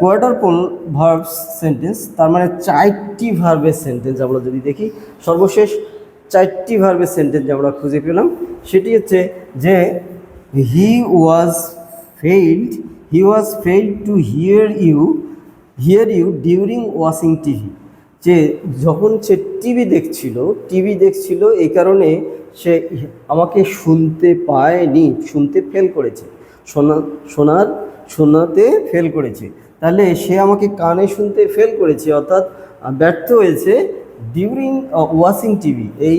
Quarter pole verb sentence তার মানে চারটি ভার্বের সেন্টেন্স আমরা যদি দেখি, সর্বশেষ চারটি ভার্বের সেন্টেন্স আমরা খুঁজে পেলাম, সেটি হচ্ছে যে he was failed he was failed to hear you hear you during washing TV যে যখন সে টিভি দেখছিল টিভি দেখছিল এই কারণে সে আমাকে শুনতে পায়নি, শুনতে ফেল করেছে। শোনা শোনার শোনাতে ফেল করেছে। তাহলে সে আমাকে কানে শুনতে ফেল করেছে, অর্থাৎ ব্যর্থ হয়েছে ডিউরিং ওয়াশিং টিভি এই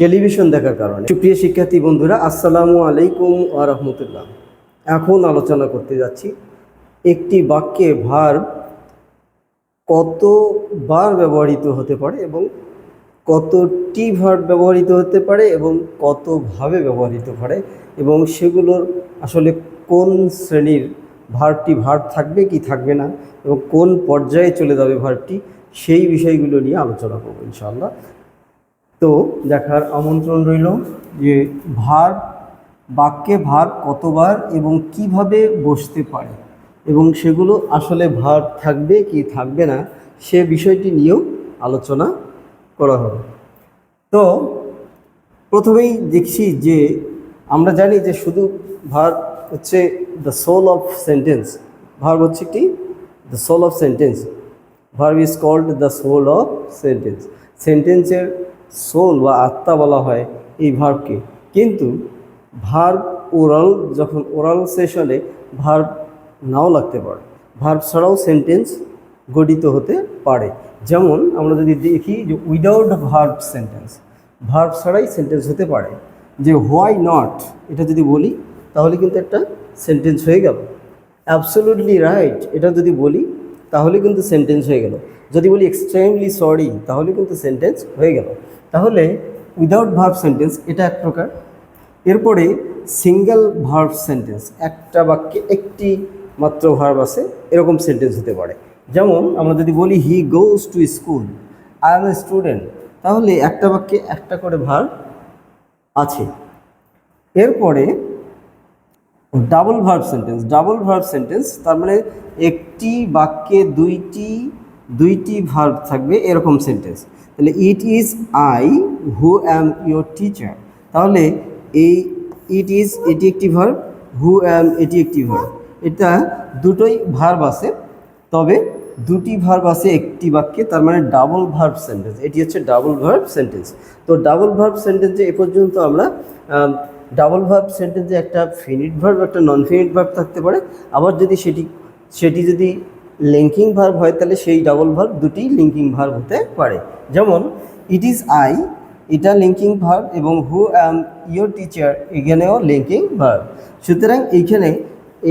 টেলিভিশন দেখার কারণে। সুপ্রিয় শিক্ষার্থী বন্ধুরা, আসসালামু আলাইকুম আ রহমতুল্লাহ। এখন আলোচনা করতে যাচ্ছি একটি বাক্যে ভার কতবার ব্যবহৃত হতে পারে এবং কতটি ভার্ব ব্যবহৃত হতে পারে এবং কতভাবে ব্যবহৃত পারে এবং সেগুলোর আসলে কোন শ্রেণির ভার্বটি ভার্ব থাকবে কি থাকবে না এবং কোন পর্যায়ে চলে যাবে ভার্বটি সেই বিষয়গুলো নিয়ে আলোচনা করব ইনশাআল্লাহ। তো দেখার আমন্ত্রণ রইল যে ভার, বাক্যে ভার কতবার এবং কীভাবে বসতে পারে এবং সেগুলো আসলে ভার থাকবে কি থাকবে না, সে বিষয়টি নিয়েও আলোচনা করা হবে। তো প্রথমেই দেখছি যে আমরা জানি যে শুধু ভার হচ্ছে the soul of sentence verb হচ্ছে কি the soul of sentence verb is called the soul of sentence সেন্টেন্সের সোল বা আত্মা বলা হয় এই ভার্বকে কিন্তু ভার্ব ওরাল যখন ওরাল সেশনে ভার্ব নাও লাগতে পারে। ভার্ব ছাড়াও সেন্টেন্স গঠিত হতে পারে। যেমন আমরা যদি দেখি যে উইদাউট ভার্ব সেন্টেন্স ভার্ব ছাড়াই সেন্টেন্স হতে পারে। যে হোয়াই নট এটা যদি বলি তাহলে কিন্তু একটা সেন্টেন্স হয়ে গেল। অ্যাবসোলুটলি রাইট এটা যদি বলি, তাহলে কিন্তু সেন্টেন্স হয়ে গেল। যদি বলি এক্সট্রিমলি সরি তাহলে কিন্তু সেন্টেন্স হয়ে গেল। তাহলে উইদাউট ভার্ভ সেন্টেন্স এটা এক প্রকার। এরপরে সিঙ্গেল ভার্ভ সেন্টেন্স একটা বাক্যে একটি মাত্র ভার্ভ আছে, এরকম সেন্টেন্স হতে পারে। যেমন আমরা যদি বলি he goes to school I am a student তাহলে একটা বাক্যে একটা করে ভার্ব আছে। এরপরে double verb sentence double verb sentence তার মানে একটি বাক্যে দুইটি দুইটি ভার্ব থাকবে এরকম সেন্টেন্স তাহলে it is I who am your teacher তাহলে এই ইট ইজ এটি একটি ভার্ব হু অ্যাম এটি একটি ভার্ব এটা দুটোই ভার্ব আছে, তবে দুটি ভার্ব আছে একটি বাক্যে, তার মানে ডাবল ভার্ব সেন্টেন্স এটি হচ্ছে ডাবল ভার্ব সেন্টেন্স তো ডাবল ভার্ব সেন্টেন্সে এ পর্যন্ত আমরা ডাবল ভার্ব সেন্টেন্সে একটা ফিনিট ভার্ব একটা নন ফিনিট ভার্ব থাকতে পারে। আবার যদি সেটি সেটি যদি লিঙ্কিং ভার্ব হয়, তাহলে সেই ডাবল ভার্ব দুটি লিঙ্কিং ভার্ব হতে পারে। যেমন ইট ইজ আই এটা লিঙ্কিং ভার্ব এবং হু অ্যাম ইয়োর টিচার এখানেও লিঙ্কিং ভার্ব সুতরাং এইখানে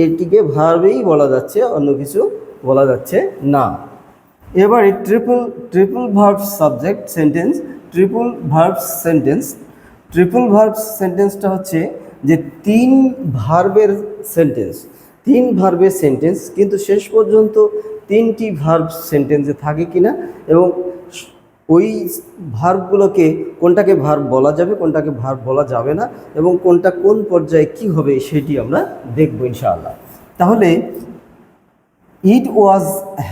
এটিকে ভার্বেই বলা যাচ্ছে, অন্য কিছু বলা যাচ্ছে না। এবারে triple triple verb subject sentence triple verb sentence triple verb সেন্টেন্সটা হচ্ছে যে তিন ভার্বের সেন্টেন্স তিন ভার্বের সেন্টেন্স কিন্তু শেষ পর্যন্ত তিনটি ভার্ব সেন্টেন্সে থাকে কিনা এবং ওই ভার্বগুলোকে কোনটাকে ভার্ব বলা যাবে, কোনটাকে ভার্ব বলা যাবে না এবং কোনটা কোন পর্যায়ে কি হবে সেটি আমরা দেখব ইনশাআল্লাহ। তাহলে, it was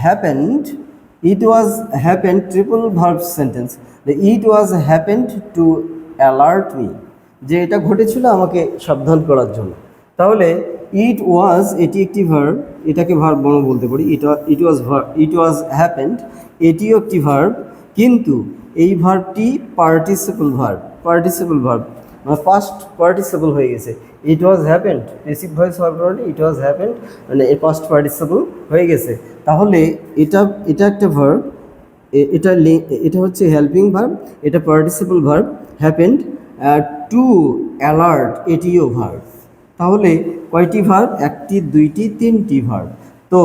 happened, it was happened triple verb sentence it was happened happened alert me যে এটা ঘটেছিল আমাকে সাবধান করার জন্য। তাহলে ইট ওয়াজ এটি একটি ভার্ব এটাকে ভার্ব বর্ণ বলতে পারি ইট ইট ওয়াজ ভার্ব ইট ওয়াজ হ্যাপেন্ড এটিও একটি ভার্ব কিন্তু এই ভার্বটি পার্টিসিপল ভার্ব পার্টিসিপল ভার্ব মানে ফার্স্ট পার্টিসিপল হয়ে গেছে। It was happened receive voice হওয়ার কারণে ইট ওয়াজ হ্যাপেন্ড মানে এ পাস্ট পার্টিসিপল হয়ে গেছে। তাহলে এটা এটা একটা ভার্ব এটা এটা হচ্ছে হেল্পিং ভার্ব এটা participle verb happened to alert এটিও ভার্ব তাহলে কয়টি ভার্ব একটি, দুইটি, তিনটি ভার্ব তো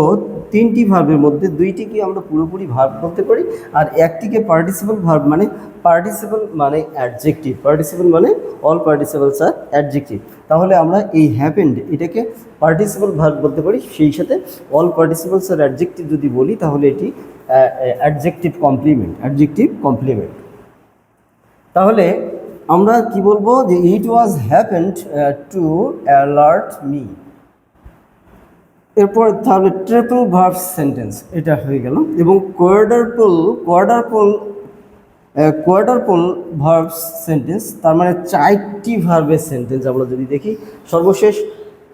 তিনটি ভার্বের মধ্যে দুইটিকে আমরা পুরোপুরি ভার্ব বলতে পারি, আর একটিকে পার্টিসিপল ভার্ব মানে পার্টিসিপল মানে অ্যাডজেক্টিভ পার্টিসিপল মানে অল পার্টিসিপলস আর অ্যাডজেক্টিভ তাহলে আমরা এই হ্যাপেন্ড এটাকে পার্টিসিপল ভার্ব বলতে পারি। সেই সাথে অল পার্টিসিপলস আর অ্যাডজেক্টিভ যদি বলি, তাহলে এটি অ্যাডজেক্টিভ কমপ্লিমেন্ট অ্যাডজেক্টিভ কমপ্লিমেন্ট তাহলে আমরা কি বলব যে it was happened to alert me এরপর তাহলে ট্রিপল ভার্ব সেন্টেন্স এটা হয়ে গেল। এবং কোয়ার্ডারপল কোয়ার্ডারপল কোয়ার্ডারপল ভার্ব সেন্টেন্স তার মানে চারটি ভার্বের সেন্টেন্স আমরা যদি দেখি, সর্বশেষ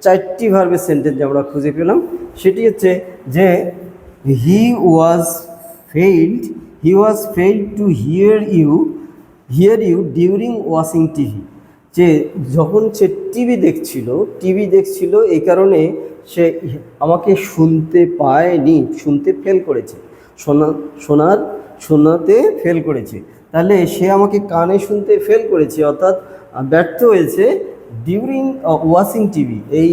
চারটি ভার্বের সেন্টেন্স আমরা খুঁজে পেলাম। সেটি হচ্ছে যে he was failed he was failed to hear you hear you during washing TV. যে যখন সে টিভি দেখছিল টিভি দেখছিল এই কারণে সে আমাকে শুনতে পায়নি, শুনতে ফেল করেছে। শোনা শোনার শোনাতে ফেল করেছে। তাহলে সে আমাকে কানে শুনতে ফেল করেছে, অর্থাৎ ব্যর্থ হয়েছে ডিউরিং ওয়াশিং টিভি এই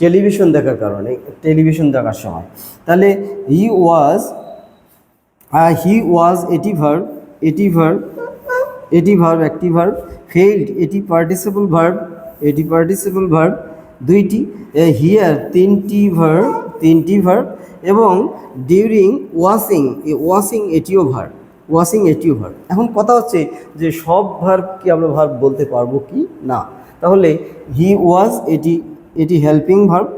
টেলিভিশন দেখার কারণে টেলিভিশন দেখার সময়। তাহলে হি ওয়াজ হি ওয়াজ এটিভার ভার্ব এটি ভার্ব একটি ভার্ব ফেইল্ড এটি পার্টিসিপল ভার্ব এটি পার্টিসিপল ভার্ব দুইটি হিয়ার তিনটি ভার্ব তিনটি ভার্ব এবং ডিউরিং ওয়াশিং ওয়াশিং এটিও ভার্ব ওয়াশিং এটিও ভার্ব এখন কথা হচ্ছে যে সব ভার্ব কি আমরা ভার্ব বলতে পারব কি? না। তাহলে হি ওয়াজ এটি এটি হেল্পিং ভার্ব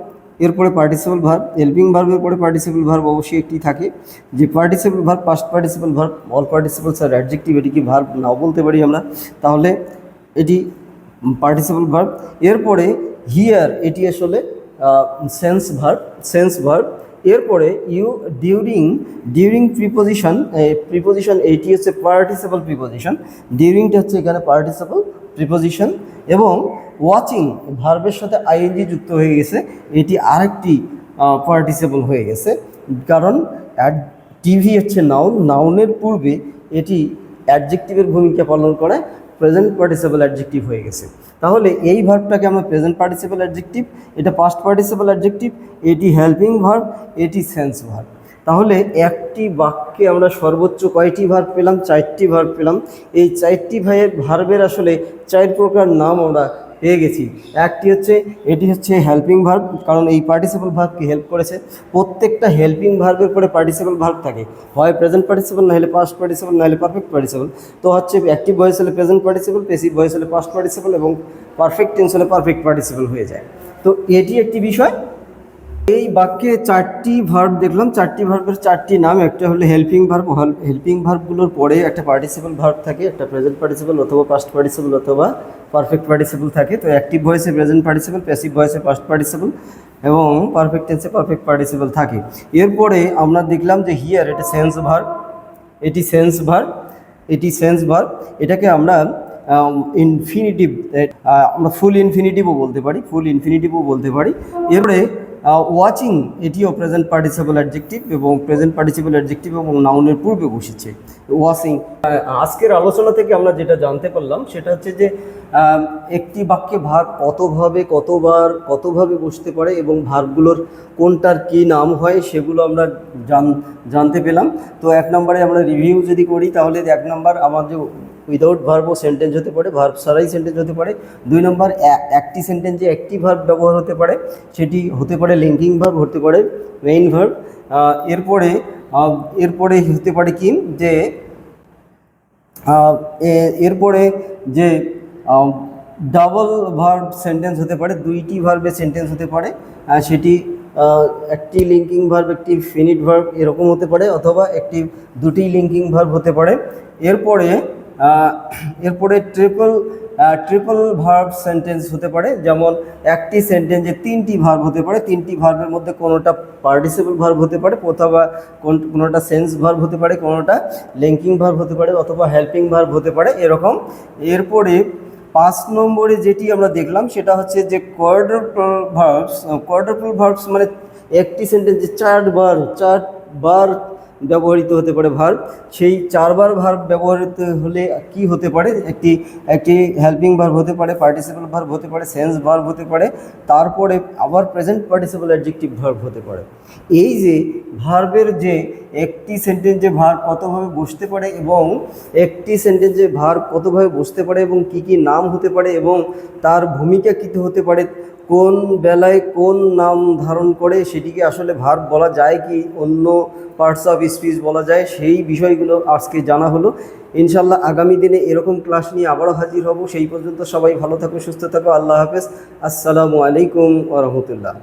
এরপরে পার্টিসিপাল ভার্ব হেল্পিং ভার্বের পরে পার্টিসিপাল ভার্ব অবশ্যই একটি থাকে। যে participle verb past participle verb all participles আর অ্যাডজেক্টিভ এটি কি ভার্ব নাও বলতে পারি আমরা। তাহলে এটি পার্টিসিপাল ভার্ব এরপরে হিয়ার এটি আসলে সেন্স ভার্ব সেন্স ভার্ব এরপরে you during during preposition preposition এইটি হচ্ছে পার্টিসিপাল প্রিপোজিশন ডিউরিংটা হচ্ছে এখানে পার্টিসিপাল প্রিপোজিশন এবং ওয়াচিং ভার্বের সাথে আইএনজি যুক্ত হয়ে গেছে। এটি আরেকটি পার্টিসিপল হয়ে গেছে। কারণ টিভি হচ্ছে নাউন নাউনের পূর্বে এটি অ্যাডজেক্টিভের ভূমিকা পালন করে প্রেজেন্ট পার্টিসিপাল অ্যাডজেক্টিভ হয়ে গেছে। তাহলে এই ভার্বটাকে আমরা প্রেজেন্ট পার্টিসিপাল অ্যাডজেক্টিভ এটা পাস্ট পার্টিসিপাল অ্যাডজেক্টিভ এটি হেল্পিং ভার্ব এটি সেন্স ভার্ব তাহলে একটি বাক্যে আমরা সর্বোচ্চ কয়টি ভার পেলাম? চারটি ভার্ব পেলাম। এই চারটি ভাইয়ের ভার্বের আসলে চার প্রকার নাম আমরা পেয়ে গেছি। একটি হচ্ছে, এটি হচ্ছে হেল্পিং ভার্ব কারণ এই পার্টিসিপাল ভার্বকে হেল্প করেছে। প্রত্যেকটা হেল্পিং ভার্বের পরে পার্টিসিপাল ভার্ব থাকে। হয় প্রেজেন্ট পার্টিসিপাল না হলে পাস্ট পার্টিসিপাল নাহলে পারফেক্ট পার্টিসিপাল তো হচ্ছে অ্যাক্টিভ ভয়েস হলে প্রেজেন্ট পার্টিসিপাল পেসিভ ভয়েস হলে পাস্ট পার্টিসিপাল এবং পারফেক্ট টেন্স হলে পারফেক্ট পার্টিসিপাল হয়ে যায়। তো এটি একটি বিষয়। এই বাক্যে চারটি ভার্ব দেখলাম, চারটি ভার্বের চারটি নাম, একটা হলো হেল্পিং ভার্ব হেল্পিং ভার্বগুলোর পরে একটা পার্টিসিপাল ভার্ব থাকে, একটা প্রেজেন্ট পার্টিসিপাল অথবা পাস্ট পার্টিসিপাল অথবা পারফেক্ট পার্টিসিপাল থাকে। তো অ্যাক্টিভ ভয়েসে প্রেজেন্ট পার্টিসিপাল প্যাসিভ ভয়েসে পাস্ট পার্টিসিপাল এবং পারফেক্ট টেন্সে পারফেক্ট পার্টিসিপাল থাকে। এরপরে আমরা দেখলাম যে হিয়ার এটা সেন্স ভার্ব এটি সেন্স ভার্ব এটি সেন্স ভার্ব এটাকে আমরা ইনফিনিটিভ আমরা ফুল ইনফিনিটিভও বলতে পারি ফুল ইনফিনিটিভও বলতে পারি। এরপরে ওয়াচিং এটিও প্রেজেন্ট পার্টিসিপাল অ্যাডজেক্টিভ এবং প্রেজেন্ট পার্টিসিপাল অ্যাডজেক্টিভ এবং নাউনের পূর্বে বসেছে। ওয়াশিং আজকের আলোচনা থেকে আমরা যেটা জানতে পারলাম, সেটা হচ্ছে যে একটি বাক্যে ভার কতভাবে, কতবার, কতভাবে বসতে পারে এবং ভার্বগুলোর কোনটার কি নাম হয়, সেগুলো আমরা জান, জানতে পেলাম। তো এক নম্বরে আমরা রিভিউ যদি করি, তাহলে এক নম্বর আমার যে উইদাউট ভার্বও সেন্টেন্স হতে পারে ভার্ব ছাড়াই সেন্টেন্স হতে পারে। দুই নম্বর একটি সেন্টেন্সে একটি ভার্ব ব্যবহার হতে পারে, সেটি হতে পারে লিঙ্কিং ভার্ব হতে পারে মেইন ভার্ব এরপরে এরপরে হতে পারে কি? যে এরপরে যে ডাবল ভার্ব সেন্টেন্স হতে পারে, দুইটি ভার্বের সেন্টেন্স হতে পারে সেটি একটি লিঙ্কিং ভার্ব একটি ফিনিট ভার্ব এরকম হতে পারে, অথবা একটি দুটি লিঙ্কিং ভার্ব হতে পারে। এরপরে এরপরে ট্রিপল ট্রিপল ভার্ব সেন্টেন্স হতে পারে, যেমন একটি সেন্টেন্সে তিনটি ভার্ব হতে পারে, তিনটি ভার্বের মধ্যে কোনোটা পার্টিসিপল ভার্ব হতে পারে, অথবা কোন- কোনোটা সেন্স ভার্ব হতে পারে, কোনোটা লিঙ্কিং ভার্ব হতে পারে, অথবা হেল্পিং ভার্ব হতে পারে, এরকম। এরপরে পাঁচ নম্বরে যেটি আমরা দেখলাম, সেটা হচ্ছে যে কোয়ার্ডারপল ভার্বস কোয়ার্ডারপল ভার্বস মানে একটি সেন্টেন্সে চারবার চারবার ব্যবহৃত হতে পারে ভার্ব সেই চারবার ভার্ব ব্যবহৃত হলে কি হতে পারে? একটি একটি হেল্পিং ভার্ব হতে পারে পার্টিসিপাল ভার্ব হতে পারে সেন্স ভার্ব হতে পারে, তারপরে আবার প্রেজেন্ট পার্টিসিপাল অ্যাডজেক্টিভ ভার্ব হতে পারে। এই যে ভার্বের যে একটি সেন্টেন্সে ভার কতভাবে বসতে পারে এবং একটি সেন্টেন্সে ভার কতভাবে বসতে পারে এবং কি কি নাম হতে পারে এবং তার ভূমিকা কী হতে পারে, কোন বেলায় কোন নাম ধারণ করে, সেটিকে আসলে ভার্ব বলা যায় কি অন্য পার্টস অফ স্পিচ বলা যায়, সেই বিষয়গুলো আজকে জানা হলো। ইনশাল্লাহ আগামী দিনে এরকম ক্লাস নিয়ে আবারও হাজির হব। সেই পর্যন্ত সবাই ভালো থাকো, সুস্থ থাকো। আল্লাহ হাফেজ। আসসালামু আলাইকুম ওরহমতুল্লাহ